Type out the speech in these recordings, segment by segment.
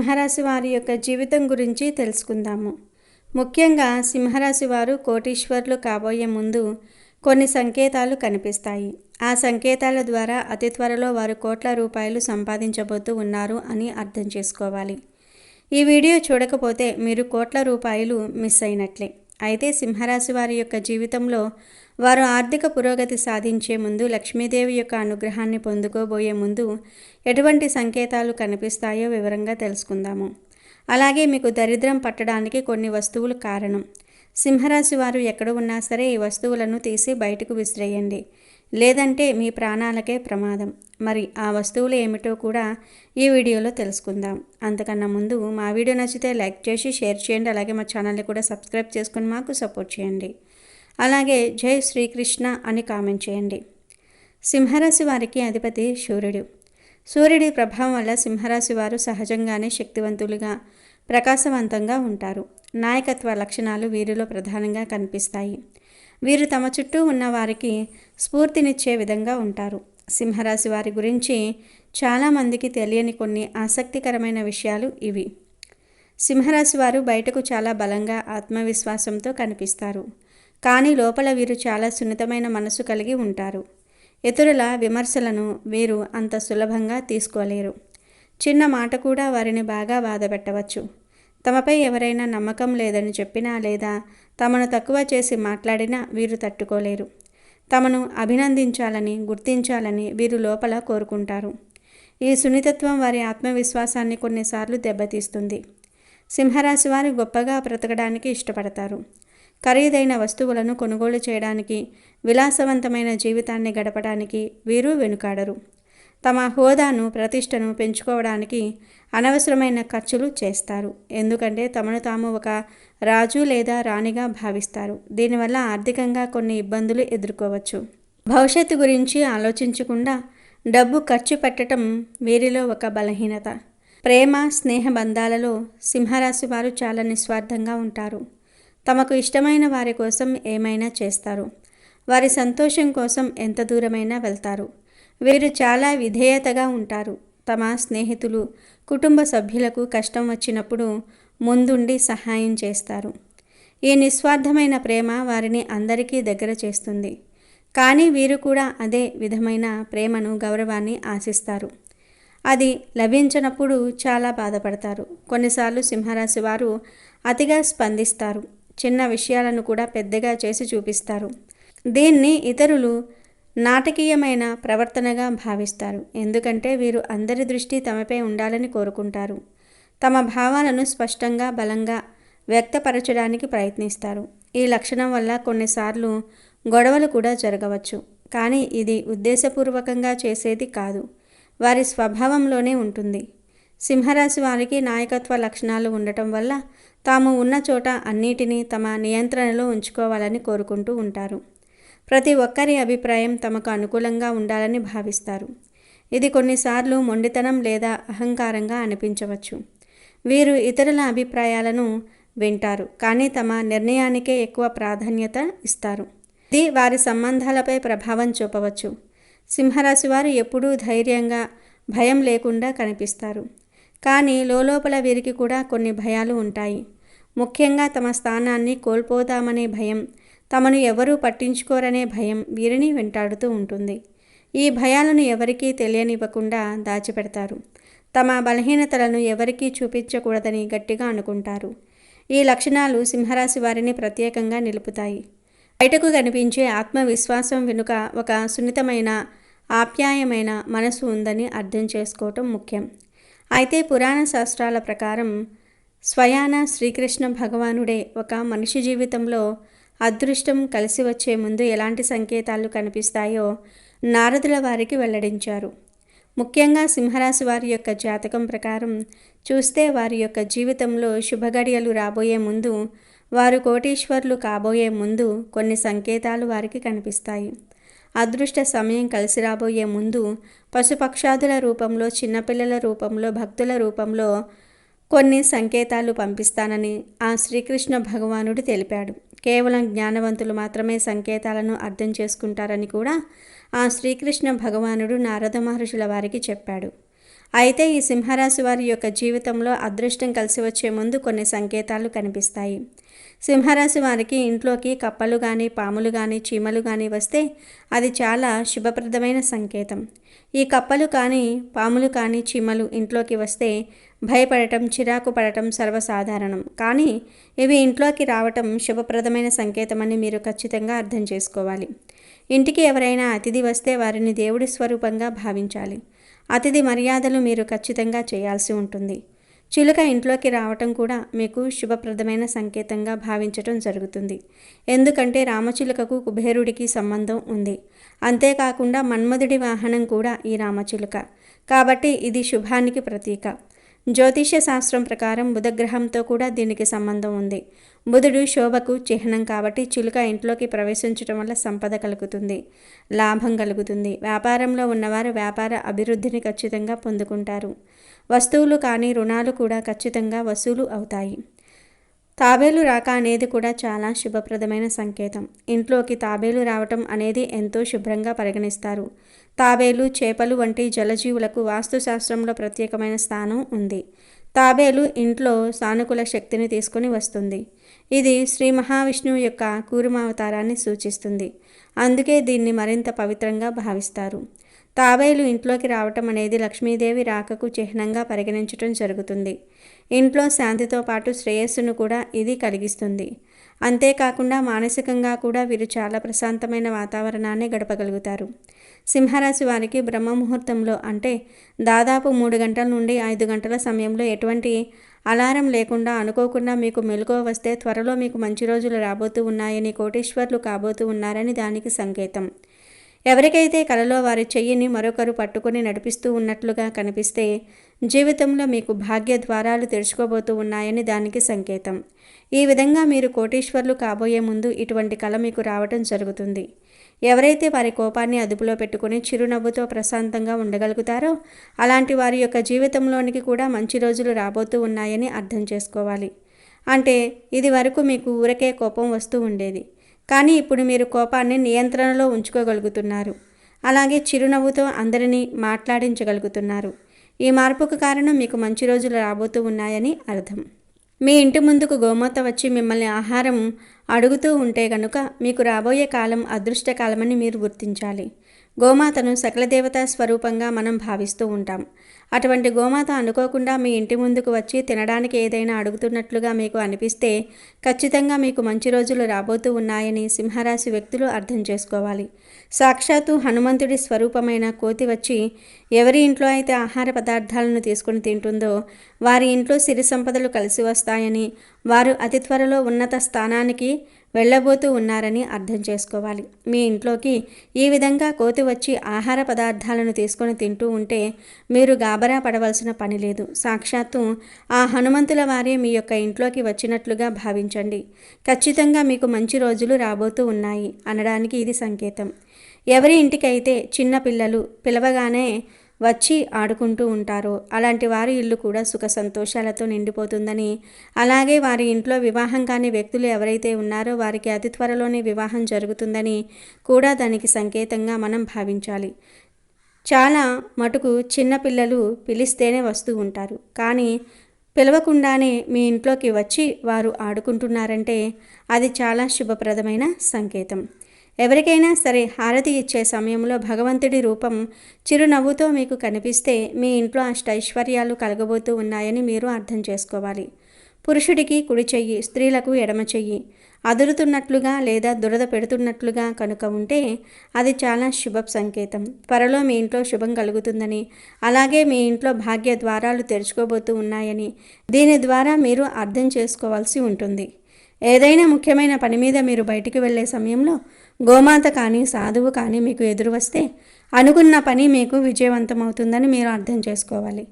సింహరాశి వారి యొక్క జీవితం గురించి తెలుసుకుందాము. ముఖ్యంగా సింహరాశి వారు కోటీశ్వర్లు కాబోయే ముందు కొన్ని సంకేతాలు కనిపిస్తాయి. ఆ సంకేతాల ద్వారా అతి త్వరలో వారు కోట్ల రూపాయలు సంపాదించబోతూ ఉన్నారు అని అర్థం చేసుకోవాలి. ఈ వీడియో చూడకపోతే మీరు కోట్ల రూపాయలు మిస్ అయినట్లే. అయితే సింహరాశి వారి యొక్క జీవితంలో వారు ఆర్థిక పురోగతి సాధించే ముందు లక్ష్మీదేవి యొక్క అనుగ్రహాన్ని పొందుకోబోయే ముందు ఎటువంటి సంకేతాలు కనిపిస్తాయో వివరంగా తెలుసుకుందాము. అలాగే మీకు దరిద్రం పట్టడానికి కొన్ని వస్తువులు కారణం. సింహరాశి వారు ఎక్కడ ఉన్నా సరే ఈ వస్తువులను తీసి బయటకు విసిరేయండి. లేదంటే మీ ప్రాణాలకే ప్రమాదం. మరి ఆ వస్తువులు ఏమిటో కూడా ఈ వీడియోలో తెలుసుకుందాం. అంతకన్నా ముందు మా వీడియో నచ్చితే లైక్ చేసి షేర్ చేయండి. అలాగే మా ఛానల్ని కూడా సబ్స్క్రైబ్ చేసుకుని మాకు సపోర్ట్ చేయండి. అలాగే జై శ్రీకృష్ణ అని కామెంట్ చేయండి. సింహరాశి వారికి అధిపతి సూర్యుడు. సూర్యుడి ప్రభావం వల్ల సింహరాశి వారు సహజంగానే శక్తివంతులుగా ప్రకాశవంతంగా ఉంటారు. నాయకత్వ లక్షణాలు వీరిలో ప్రధానంగా కనిపిస్తాయి. వీరు తమ చుట్టూ ఉన్న వారికి స్ఫూర్తినిచ్చే విధంగా ఉంటారు. సింహరాశి వారి గురించి చాలామందికి తెలియని కొన్ని ఆసక్తికరమైన విషయాలు ఇవి. సింహరాశి వారు బయటకు చాలా బలంగా ఆత్మవిశ్వాసంతో కనిపిస్తారు. కానీ లోపల వీరు చాలా సున్నితమైన మనసు కలిగి ఉంటారు. ఇతరుల విమర్శలను వీరు అంత సులభంగా తీసుకోలేరు. చిన్న మాట కూడా వారిని బాగా బాధపెట్టవచ్చు. తమపై ఎవరైనా నమ్మకం లేదని చెప్పినా లేదా తమను తక్కువ చేసి మాట్లాడినా వీరు తట్టుకోలేరు. తమను అభినందించాలని గుర్తించాలని వీరు లోపల కోరుకుంటారు. ఈ సున్నితత్వం వారి ఆత్మవిశ్వాసాన్ని కొన్నిసార్లు దెబ్బతీస్తుంది. సింహరాశి వారు గొప్పగా బ్రతకడానికి ఇష్టపడతారు. ఖరీదైన వస్తువులను కొనుగోలు చేయడానికి విలాసవంతమైన జీవితాన్ని గడపడానికి వీరు వెనుకాడరు. తమ హోదాను ప్రతిష్టను పెంచుకోవడానికి అనవసరమైన ఖర్చులు చేస్తారు. ఎందుకంటే తమను తాము ఒక రాజు లేదా రాణిగా భావిస్తారు. దీనివల్ల ఆర్థికంగా కొన్ని ఇబ్బందులు ఎదుర్కోవచ్చు. భవిష్యత్తు గురించి ఆలోచించకుండా డబ్బు ఖర్చు పెట్టడం వీరిలో ఒక బలహీనత. ప్రేమ స్నేహ బంధాలలో సింహరాశి వారు చాలా నిస్వార్థంగా ఉంటారు. తమకు ఇష్టమైన వారి కోసం ఏమైనా చేస్తారు. వారి సంతోషం కోసం ఎంత దూరమైనా వెళ్తారు. వీరు చాలా విధేయతగా ఉంటారు. తమ స్నేహితులు కుటుంబ సభ్యులకు కష్టం వచ్చినప్పుడు ముందుండి సహాయం చేస్తారు. ఈ నిస్వార్థమైన ప్రేమ వారిని అందరికీ దగ్గర చేస్తుంది. కానీ వీరు కూడా అదే విధమైన ప్రేమను గౌరవాన్ని ఆశిస్తారు. అది లభించినప్పుడు చాలా బాధపడతారు. కొన్నిసార్లు సింహరాశి వారు అతిగా స్పందిస్తారు. చిన్న విషయాలను కూడా పెద్దగా చేసి చూపిస్తారు. దీన్ని ఇతరులు నాటకీయమైన ప్రవర్తనగా భావిస్తారు. ఎందుకంటే వీరు అందరి దృష్టి తమపై ఉండాలని కోరుకుంటారు. తమ భావాలను స్పష్టంగా బలంగా వ్యక్తపరచడానికి ప్రయత్నిస్తారు. ఈ లక్షణం వల్ల కొన్నిసార్లు గొడవలు కూడా జరగవచ్చు. కానీ ఇది ఉద్దేశపూర్వకంగా చేసేది కాదు. వారి స్వభావంలోనే ఉంటుంది. సింహరాశి వారికి నాయకత్వ లక్షణాలు ఉండటం వల్ల తాము ఉన్న చోట అన్నిటినీ తమ నియంత్రణలో ఉంచుకోవాలని కోరుకుంటూ ఉంటారు. ప్రతి ఒక్కరి అభిప్రాయం తమకు అనుకూలంగా ఉండాలని భావిస్తారు. ఇది కొన్నిసార్లు మొండితనం లేదా అహంకారంగా అనిపించవచ్చు. వీరు ఇతరుల అభిప్రాయాలను వింటారు కానీ తమ నిర్ణయానికే ఎక్కువ ప్రాధాన్యత ఇస్తారు. ఇది వారి సంబంధాలపై ప్రభావం చూపవచ్చు. సింహరాశి వారు ఎప్పుడూ ధైర్యంగా భయం లేకుండా కనిపిస్తారు. కానీ లోపల వీరికి కూడా కొన్ని భయాలు ఉంటాయి. ముఖ్యంగా తమ స్థానాన్ని కోల్పోతామనే భయం తమను ఎవరూ పట్టించుకోరనే భయం వీరిని వెంటాడుతూ ఉంటుంది. ఈ భయాలను ఎవరికీ తెలియనివ్వకుండా దాచిపెడతారు. తమ బలహీనతలను ఎవరికీ చూపించకూడదని గట్టిగా అనుకుంటారు. ఈ లక్షణాలు సింహరాశి వారిని ప్రత్యేకంగా నిలుపుతాయి. బయటకు కనిపించే ఆత్మవిశ్వాసం వెనుక ఒక సున్నితమైన ఆప్యాయమైన మనసు ఉందని అర్థం చేసుకోవటం ముఖ్యం. అయితే పురాణ శాస్త్రాల ప్రకారం స్వయాన శ్రీకృష్ణ భగవానుడే ఒక మనిషి జీవితంలో అదృష్టం కలిసి వచ్చే ముందు ఎలాంటి సంకేతాలు కనిపిస్తాయో నారదుల వారికి వెల్లడించారు. ముఖ్యంగా సింహరాశి వారి యొక్క జాతకం ప్రకారం చూస్తే వారి యొక్క జీవితంలో శుభగడియలు రాబోయే ముందు వారు కోటీశ్వర్లు కాబోయే ముందు కొన్ని సంకేతాలు వారికి కనిపిస్తాయి. అదృష్ట సమయం కలిసి రాబోయే ముందు పశుపక్షాదుల రూపంలో చిన్నపిల్లల రూపంలో భక్తుల రూపంలో కొన్ని సంకేతాలు పంపిస్తానని ఆ శ్రీకృష్ణ భగవానుడు తెలిపాడు. కేవలం జ్ఞానవంతులు మాత్రమే సంకేతాలను అర్థం చేసుకుంటారని కూడా ఆ శ్రీకృష్ణ భగవానుడు నారద మహర్షుల వారికి చెప్పాడు. అయితే ఈ సింహరాశి వారి యొక్క జీవితంలో అదృష్టం కలిసి వచ్చే ముందు కొన్ని సంకేతాలు కనిపిస్తాయి. సింహరాశి వారికి ఇంట్లోకి కప్పలు కానీ పాములు కానీ చీమలు కానీ వస్తే అది చాలా శుభప్రదమైన సంకేతం. ఈ కప్పలు కానీ పాములు కానీ చీమలు ఇంట్లోకి వస్తే భయపడటం చిరాకు పడటం సర్వసాధారణం. కానీ ఇవి ఇంట్లోకి రావటం శుభప్రదమైన సంకేతమని మీరు ఖచ్చితంగా అర్థం చేసుకోవాలి. ఇంటికి ఎవరైనా అతిథి వస్తే వారిని దేవుడి స్వరూపంగా భావించాలి. అతిథి మర్యాదలు మీరు ఖచ్చితంగా చేయాల్సి ఉంటుంది. చిలుక ఇంట్లోకి రావటం కూడా మీకు శుభప్రదమైన సంకేతంగా భావించటం జరుగుతుంది. ఎందుకంటే రామచిలుకకు కుబేరుడికి సంబంధం ఉంది. అంతేకాకుండా మన్మధుడి వాహనం కూడా ఈ రామచిలుక. కాబట్టి ఇది శుభానికి ప్రతీక. జ్యోతిష్య శాస్త్రం ప్రకారం బుధగ్రహంతో కూడా దీనికి సంబంధం ఉంది. బుధుడు శోభకు చిహ్నం కాబట్టి చిలుక ఇంట్లోకి ప్రవేశించడం వల్ల సంపద కలుగుతుంది లాభం కలుగుతుంది. వ్యాపారంలో ఉన్నవారు వ్యాపార అభివృద్ధిని ఖచ్చితంగా పొందుకుంటారు. వస్తువులు కానీ రుణాలు కూడా ఖచ్చితంగా వసూలు అవుతాయి. తాబేలు రాక అనేది కూడా చాలా శుభప్రదమైన సంకేతం. ఇంట్లోకి తాబేలు రావటం అనేది ఎంతో శుభ్రంగా పరిగణిస్తారు. తాబేలు చేపలు వంటి జలజీవులకు వాస్తుశాస్త్రంలో ప్రత్యేకమైన స్థానం ఉంది. తాబేలు ఇంట్లో సానుకూల శక్తిని తీసుకొని వస్తుంది. ఇది శ్రీ మహావిష్ణువు యొక్క కూరుమావతారాన్ని సూచిస్తుంది. అందుకే దీన్ని మరింత పవిత్రంగా భావిస్తారు. తాబేలు ఇంట్లోకి రావటం అనేది లక్ష్మీదేవి రాకకు చిహ్నంగా పరిగణించటం జరుగుతుంది. ఇంట్లో శాంతితో పాటు శ్రేయస్సును కూడా ఇది కలిగిస్తుంది. అంతేకాకుండా మానసికంగా కూడా వీరు చాలా ప్రశాంతమైన వాతావరణాన్ని గడపగలుగుతారు. సింహరాశి వారికి బ్రహ్మముహూర్తంలో అంటే దాదాపు మూడు గంటల నుండి ఐదు గంటల సమయంలో ఎటువంటి అలారం లేకుండా అనుకోకుండా మీకు మెలకువ వస్తే త్వరలో మీకు మంచి రోజులు రాబోతూ ఉన్నాయని కోటీశ్వర్లు కాబోతూ ఉన్నారని దానికి సంకేతం. ఎవరికైతే కలలో వారి చెయ్యిని మరొకరు పట్టుకొని నడిపిస్తూ ఉన్నట్లుగా కనిపిస్తే జీవితంలో మీకు భాగ్య ద్వారాలు తెరుచుకోబోతూ ఉన్నాయని దానికి సంకేతం. ఈ విధంగా మీరు కోటీశ్వర్లు కాబోయే ముందు ఇటువంటి కళ మీకు రావటం జరుగుతుంది. ఎవరైతే వారి కోపాన్ని అదుపులో పెట్టుకుని చిరునవ్వుతో ప్రశాంతంగా ఉండగలుగుతారో అలాంటి వారి యొక్క జీవితంలోనికి కూడా మంచి రోజులు రాబోతూ ఉన్నాయని అర్థం చేసుకోవాలి. అంటే ఇది వరకు మీకు ఊరకే కోపం వస్తూ ఉండేది. కానీ ఇప్పుడు మీరు కోపాన్ని నియంత్రణలో ఉంచుకోగలుగుతున్నారు. అలాగే చిరునవ్వుతో అందరినీ మాట్లాడించగలుగుతున్నారు. ఈ మార్పుకు కారణం మీకు మంచి రోజులు రాబోతూ ఉన్నాయని అర్థం. మీ ఇంటి ముందుకు గోమాత వచ్చి మిమ్మల్ని ఆహారం అడుగుతూ ఉంటే కనుక మీకు రాబోయే కాలం అదృష్టకాలమని మీరు గుర్తించాలి. గోమాతను సకల దేవతా స్వరూపంగా మనం భావిస్తూ ఉంటాం. అటువంటి గోమాత అనుకోకుండా మీ ఇంటి ముందుకు వచ్చి తినడానికి ఏదైనా అడుగుతున్నట్లుగా మీకు అనిపిస్తే ఖచ్చితంగా మీకు మంచి రోజులు రాబోతూ ఉన్నాయని సింహరాశి వ్యక్తులు అర్థం చేసుకోవాలి. సాక్షాత్తు హనుమంతుడి స్వరూపమైన కోతి వచ్చి ఎవరి ఇంట్లో అయితే ఆహార పదార్థాలను తీసుకుని తింటుందో వారి ఇంట్లో సిరి సంపదలు కలిసి వస్తాయని వారు అతి త్వరలో ఉన్నత స్థానానికి వెళ్ళబోతూ ఉన్నారని అర్థం చేసుకోవాలి. మీ ఇంట్లోకి ఈ విధంగా కోతి వచ్చి ఆహార పదార్థాలను తీసుకొని తింటూ ఉంటే మీరు గాబరా పడవలసిన పని లేదు. సాక్షాత్తు ఆ హనుమంతుల వారే మీ యొక్క ఇంట్లోకి వచ్చినట్లుగా భావించండి. ఖచ్చితంగా మీకు మంచి రోజులు రాబోతూ ఉన్నాయి అనడానికి ఇది సంకేతం. ఎవరి ఇంటికైతే చిన్న పిల్లలు పిలవగానే వచ్చి ఆడుకుంటూ ఉంటారో. అలాంటి వారి ఇల్లు కూడా సుఖ సంతోషాలతో నిండిపోతుందని. అలాగే వారి ఇంట్లో వివాహం కాని వ్యక్తులు ఎవరైతే ఉన్నారో వారికి అతి త్వరలోనే వివాహం జరుగుతుందని కూడా దానికి సంకేతంగా మనం భావించాలి. చాలా మటుకు చిన్నపిల్లలు పిలిస్తేనే వస్తూ ఉంటారు. కానీ పిలవకుండానే మీ ఇంట్లోకి వచ్చి వారు ఆడుకుంటున్నారంటే అది చాలా శుభప్రదమైన సంకేతం. ఎవరికైనా సరే హారతి ఇచ్చే సమయంలో భగవంతుడి రూపం చిరునవ్వుతో మీకు కనిపిస్తే మీ ఇంట్లో అష్టైశ్వర్యాలు కలగబోతూ ఉన్నాయని మీరు అర్థం చేసుకోవాలి. పురుషుడికి కుడి చెయ్యి స్త్రీలకు ఎడమ చెయ్యి. అదురుతున్నట్లుగా లేదా దురద పెడుతున్నట్లుగా కనుక ఉంటే అది చాలా శుభ సంకేతం. త్వరలో మీ ఇంట్లో శుభం కలుగుతుందని అలాగే మీ ఇంట్లో భాగ్య ద్వారాలు తెరుచుకోబోతూ ఉన్నాయని దీని ద్వారా మీరు అర్థం చేసుకోవాల్సి ఉంటుంది. ఏదైనా ముఖ్యమైన పని మీద మీరు బయటికి వెళ్ళే సమయంలో గోమాత కానీ సాధువు కానీ మీకు ఎదురు వస్తే అనుకున్న పని మీకు విజయవంతమవుతుందని మీరు అర్థం చేసుకోవాలి.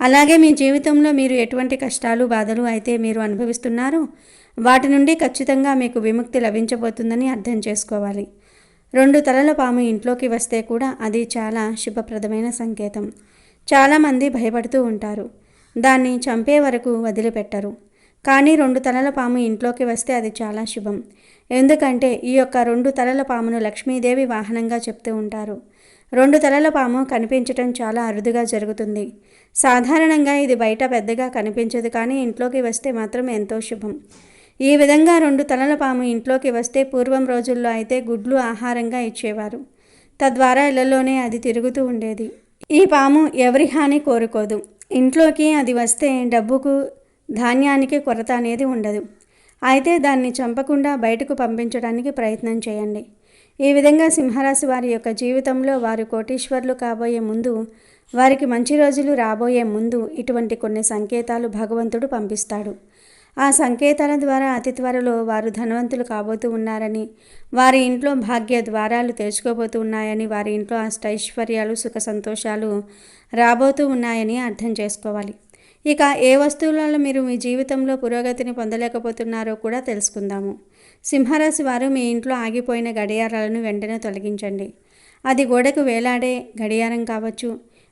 అలాగే మీ జీవితంలో మీరు ఎటువంటి కష్టాలు బాధలు అయితే మీరు అనుభవిస్తున్నారో వాటి నుండి ఖచ్చితంగా మీకు విముక్తి లభించబోతుందని అర్థం చేసుకోవాలి. రెండు తలల పాము ఇంట్లోకి వస్తే కూడా అది చాలా శుభప్రదమైన సంకేతం. చాలామంది భయపడుతూ ఉంటారు. దాన్ని చంపే వరకు వదిలిపెట్టరు. కానీ రెండు తలల పాము ఇంట్లోకి వస్తే అది చాలా శుభం. ఎందుకంటే ఈ యొక్క రెండు తలల పామును లక్ష్మీదేవి వాహనంగా చెప్తూ ఉంటారు. రెండు తలల పాము కనిపించటం చాలా అరుదుగా జరుగుతుంది. సాధారణంగా ఇది బయట పెద్దగా కనిపించదు కానీ ఇంట్లోకి వస్తే మాత్రం ఎంతో శుభం. ఈ విధంగా రెండు తలల పాము ఇంట్లోకి వస్తే పూర్వం రోజుల్లో అయితే గుడ్లు ఆహారంగా ఇచ్చేవారు. తద్వారా ఇళ్ళలోనే అది తిరుగుతూ ఉండేది. ఈ పాము ఎవరి హాని కోరుకోదు. ఇంట్లోకి అది వస్తే డబ్బుకు ధాన్యానికి కొరత అనేది ఉండదు. అయితే దాన్ని చంపకుండా బయటకు పంపించడానికి ప్రయత్నం చేయండి. ఈ విధంగా సింహరాశి వారి యొక్క జీవితంలో వారు కోటీశ్వర్లు కాబోయే ముందు వారికి మంచి రోజులు రాబోయే ముందు ఇటువంటి కొన్ని సంకేతాలు భగవంతుడు పంపిస్తాడు. ఆ సంకేతాల ద్వారా అతి త్వరలో వారు ధనవంతులు కాబోతూ ఉన్నారని వారి ఇంట్లో భాగ్య ద్వారాలు తెరుచుకోబోతూ ఉన్నాయని వారి ఇంట్లో అష్టైశ్వర్యాలు సుఖ సంతోషాలు రాబోతూ ఉన్నాయని అర్థం చేసుకోవాలి. ఇక ఏ వస్తువులలో మీరు మీ జీవితంలో పురోగతిని పొందలేకపోతున్నారో కూడా తెలుసుకుందాము. సింహరాశి వారు మీ ఇంట్లో ఆగిపోయిన గడియారాలను వెంటనే తొలగించండి. అది గోడకు వేలాడే గడియారం కావచ్చు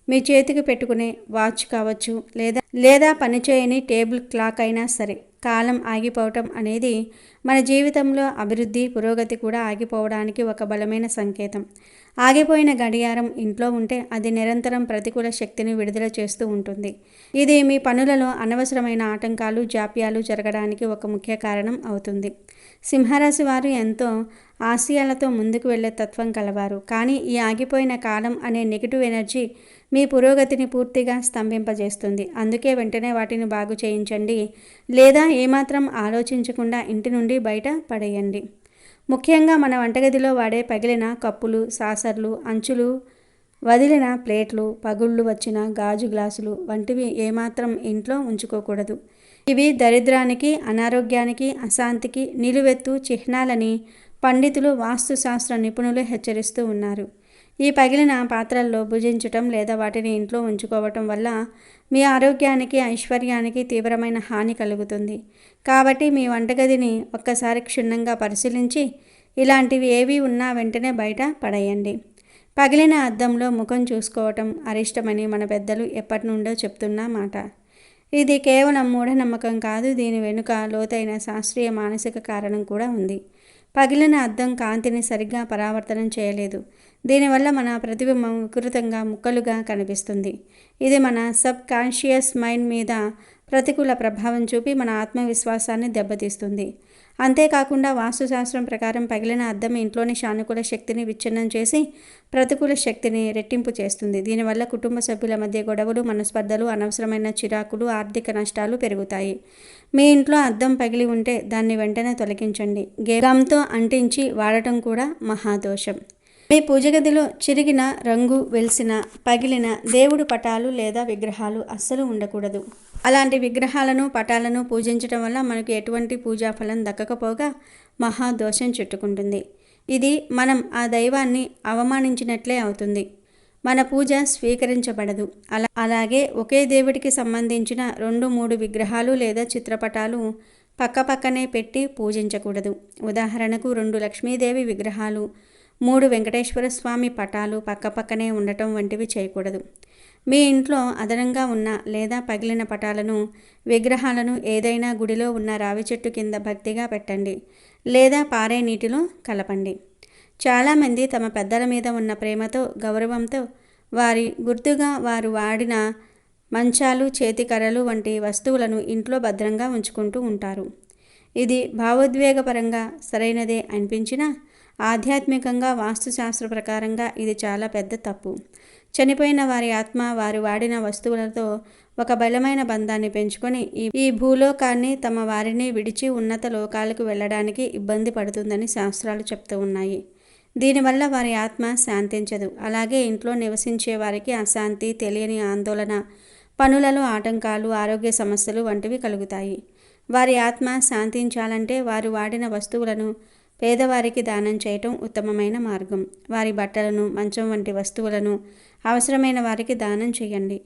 మీ చేతికి పెట్టుకునే వాచ్ కావచ్చు లేదా లేదా పనిచేయని టేబుల్ క్లాక్ అయినా సరే కాలం ఆగిపోవటం అనేది మన జీవితంలో అభివృద్ధి పురోగతి కూడా ఆగిపోవడానికి ఒక బలమైన సంకేతం. ఆగిపోయిన గడియారం ఇంట్లో ఉంటే అది నిరంతరం ప్రతికూల శక్తిని విడుదల చేస్తూ ఉంటుంది. ఇది మీ పనులలో అనవసరమైన ఆటంకాలు జాప్యాలు జరగడానికి ఒక ముఖ్య కారణం అవుతుంది. సింహరాశి వారు ఎంతో ఆశయాలతో ముందుకు వెళ్ళే తత్వం కలవారు. కానీ ఈ ఆగిపోయిన కాలం అనే నెగిటివ్ ఎనర్జీ మీ పురోగతిని పూర్తిగా స్తంభింపజేస్తుంది. అందుకే వెంటనే వాటిని బాగు చేయించండి. లేదా ఏమాత్రం ఆలోచించకుండా ఇంటి నుండి బయట పడేయండి. ముఖ్యంగా మన వంటగదిలో వాడే పగిలిన కప్పులు సాసర్లు అంచులు వదిలిన ప్లేట్లు పగుళ్ళు వచ్చిన గాజు గ్లాసులు వంటివి ఏమాత్రం ఇంట్లో ఉంచుకోకూడదు. ఇవి దరిద్రానికి అనారోగ్యానికి అశాంతికి నిలువెత్తు చిహ్నాలని పండితులు వాస్తుశాస్త్ర నిపుణులు హెచ్చరిస్తూ ఉన్నారు. ఈ పగిలిన పాత్రల్లో భుజించటం లేదా వాటిని ఇంట్లో ఉంచుకోవటం వల్ల మీ ఆరోగ్యానికి ఐశ్వర్యానికి తీవ్రమైన హాని కలుగుతుంది. కాబట్టి మీ వంటగదిని ఒక్కసారి క్షుణ్ణంగా పరిశీలించి ఇలాంటివి ఏవి ఉన్నా వెంటనే బయట పడేయండి. పగిలిన అద్దంలో ముఖం చూసుకోవటం అరిష్టమని మన పెద్దలు ఎప్పటి నుండో చెప్తున్న మాట. ఇది కేవలం మూఢనమ్మకం కాదు దీని వెనుక లోతైన శాస్త్రీయ మానసిక కారణం కూడా ఉంది. పగిలిన అద్దం కాంతిని సరిగ్గా పరావర్తనం చేయలేదు. దీనివల్ల మన ప్రతిబింబం వికృతంగా ముక్కలుగా కనిపిస్తుంది. ఇది మన సబ్ కాన్షియస్ మైండ్ మీద ప్రతికూల ప్రభావం చూపి మన ఆత్మవిశ్వాసాన్ని దెబ్బతీస్తుంది. అంతేకాకుండా వాస్తుశాస్త్రం ప్రకారం పగిలిన అద్దం ఇంట్లోని సానుకూల శక్తిని విచ్ఛిన్నం చేసి ప్రతికూల శక్తిని రెట్టింపు చేస్తుంది. దీనివల్ల కుటుంబ సభ్యుల మధ్య గొడవలు మనస్పర్ధలు అనవసరమైన చిరాకులు ఆర్థిక నష్టాలు పెరుగుతాయి. మీ ఇంట్లో అద్దం పగిలి ఉంటే దాన్ని వెంటనే తొలగించండి. గేగంతో అంటించి వాడటం కూడా మహాదోషం మీ పూజ గదిలో చిరిగిన రంగు వెలిసిన పగిలిన దేవుడు పటాలు లేదా విగ్రహాలు అస్సలు ఉండకూడదు. అలాంటి విగ్రహాలను పటాలను పూజించడం వల్ల మనకు ఎటువంటి పూజా ఫలం దక్కకపోగా మహాదోషం చుట్టుకుంటుంది. ఇది మనం ఆ దైవాన్ని అవమానించినట్లే అవుతుంది. మన పూజ స్వీకరించబడదు. అలా అలాగే ఒకే దేవుడికి సంబంధించిన రెండు మూడు విగ్రహాలు లేదా చిత్రపటాలు పక్కపక్కనే పెట్టి పూజించకూడదు. ఉదాహరణకు రెండు లక్ష్మీదేవి విగ్రహాలు మూడు వెంకటేశ్వర స్వామి పటాలు పక్కపక్కనే ఉండటం వంటివి చేయకూడదు. మీ ఇంట్లో అదనంగా ఉన్న లేదా పగిలిన పటాలను విగ్రహాలను ఏదైనా గుడిలో ఉన్న రావి చెట్టు కింద భక్తిగా పెట్టండి లేదా పారే నీటిలో కలపండి. చాలామంది తమ పెద్దల మీద ఉన్న ప్రేమతో గౌరవంతో వారి గుర్తుగా వారు వాడిన మంచాలు చేతికర్రలు వంటి వస్తువులను ఇంట్లో భద్రంగా ఉంచుకుంటూ ఉంటారు. ఇది భావోద్వేగపరంగా సరైనదే అనిపించినా ఆధ్యాత్మికంగా వాస్తుశాస్త్ర ప్రకారంగా ఇది చాలా పెద్ద తప్పు. చనిపోయిన వారి ఆత్మ వారు వాడిన వస్తువులతో ఒక బలమైన బంధాన్ని పెంచుకొని ఈ భూలోకాన్ని తమ వారిని విడిచి ఉన్నత లోకాలకు వెళ్ళడానికి ఇబ్బంది పడుతుందని శాస్త్రాలు చెప్తూ ఉన్నాయి. దీనివల్ల వారి ఆత్మ శాంతించదు. అలాగే ఇంట్లో నివసించే వారికి అశాంతి తెలియని ఆందోళన పనులలో ఆటంకాలు ఆరోగ్య సమస్యలు వంటివి కలుగుతాయి. వారి ఆత్మ శాంతించాలంటే వారు వాడిన వస్తువులను పేదవారికి దానం చేయటం ఉత్తమమైన మార్గం. వారి బట్టలను మంచం వంటి వస్తువులను అవసరమైన వారికి దానం చేయండి.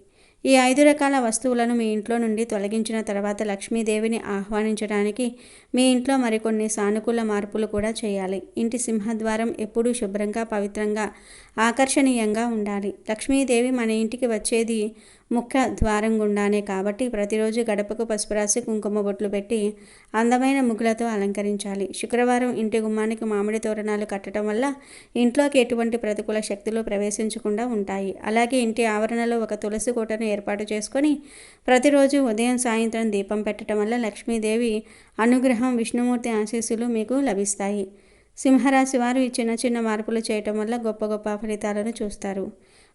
ఈ ఐదు రకాల వస్తువులను మీ ఇంట్లో నుండి తొలగించిన తర్వాత లక్ష్మీదేవిని ఆహ్వానించడానికి మీ ఇంట్లో మరికొన్ని సానుకూల మార్పులు కూడా చేయాలి. ఇంటి సింహద్వారం ఎప్పుడూ శుభ్రంగా పవిత్రంగా ఆకర్షణీయంగా ఉండాలి. లక్ష్మీదేవి మన ఇంటికి వచ్చేది ముఖ్య ద్వారం గుండానే కాబట్టి ప్రతిరోజు గడపకు పసుపు రాసి కుంకుమ బొట్లు పెట్టి అందమైన ముగ్గులతో అలంకరించాలి. శుక్రవారం ఇంటి గుమ్మానికి మామిడి తోరణాలు కట్టడం వల్ల ఇంట్లోకి ఎటువంటి ప్రతికూల శక్తులు ప్రవేశించకుండా ఉంటాయి. అలాగే ఇంటి ఆవరణలో ఒక తులసి కోటను ఏర్పాటు చేసుకొని ప్రతిరోజు ఉదయం సాయంత్రం దీపం పెట్టడం వల్ల లక్ష్మీదేవి అనుగ్రహం విష్ణుమూర్తి ఆశీస్సులు మీకు లభిస్తాయి. సింహరాశి వారు ఈ చిన్న చిన్న మార్పులు చేయటం వల్ల గొప్ప గొప్ప ఫలితాలను చూస్తారు.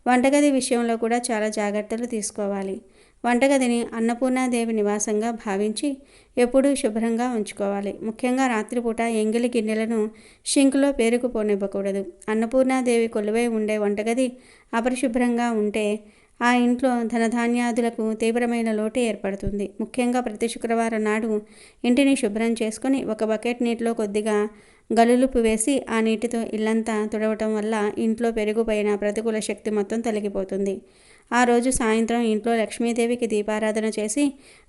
వంటగది విషయంలో కూడా చాలా జాగ్రత్తలు తీసుకోవాలి. వంటగదిని అన్నపూర్ణాదేవి నివాసంగా భావించి ఎప్పుడూ శుభ్రంగా ఉంచుకోవాలి. ముఖ్యంగా రాత్రిపూట ఎంగిలి గిన్నెలను షింక్లో పేరుకుపోనివ్వకూడదు. అన్నపూర్ణాదేవి కొలువై ఉండే వంటగది అపరిశుభ్రంగా ఉంటే ఆ ఇంట్లో ధనధాన్యాదులకు తీవ్రమైన లోటు ఏర్పడుతుంది. ముఖ్యంగా ప్రతి శుక్రవారం నాడు ఇంటిని శుభ్రం చేసుకొని ఒక బకెట్ నీటిలో కొద్దిగా గలులుపు వేసి ఆ నీటితో ఇల్లంతా తుడవటం వల్ల ఇంట్లో పెరుగుపోయిన ప్రతికూల శక్తి మొత్తం తొలగిపోతుంది. ఆ రోజు సాయంత్రం ఇంట్లో లక్ష్మీదేవికి దీపారాధన చేసి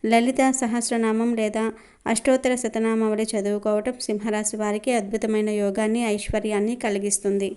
లలిత సహస్రనామం లేదా అష్టోత్తర శతనామావళి చదువుకోవటం సింహరాశి వారికి అద్భుతమైన యోగాన్ని ఐశ్వర్యాన్ని కలిగిస్తుంది.